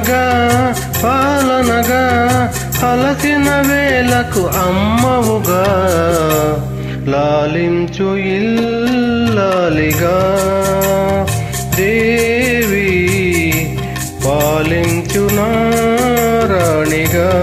పాలనగా పాలనగా అలసిన వేలకు అమ్మవుగా. లాలించు ఇల్లాలిగా. దేవి పాలించు నారాణిగా.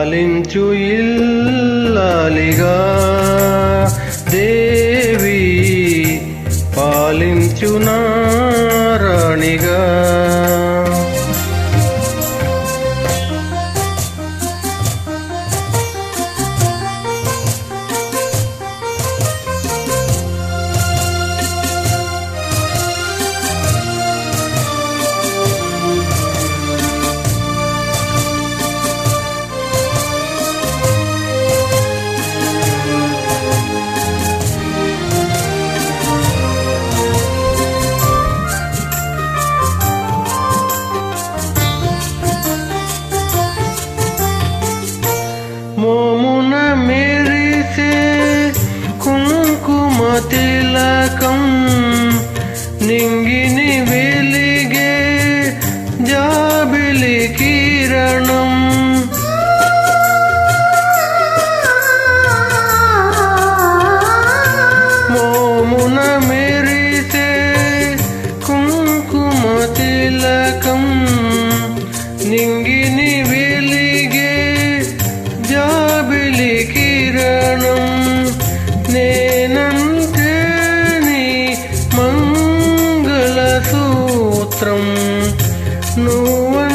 లాలించు ఇల్లాలిగా. దేవి పాలించు నారాణిగా. తిలకం నింగిని వెలిగే జాబిలి కిరణం. మోమున మెరిసే కుంకుమ తిలకం నింగిని వెలిగే జాబిలికి మంగళ నువ్వు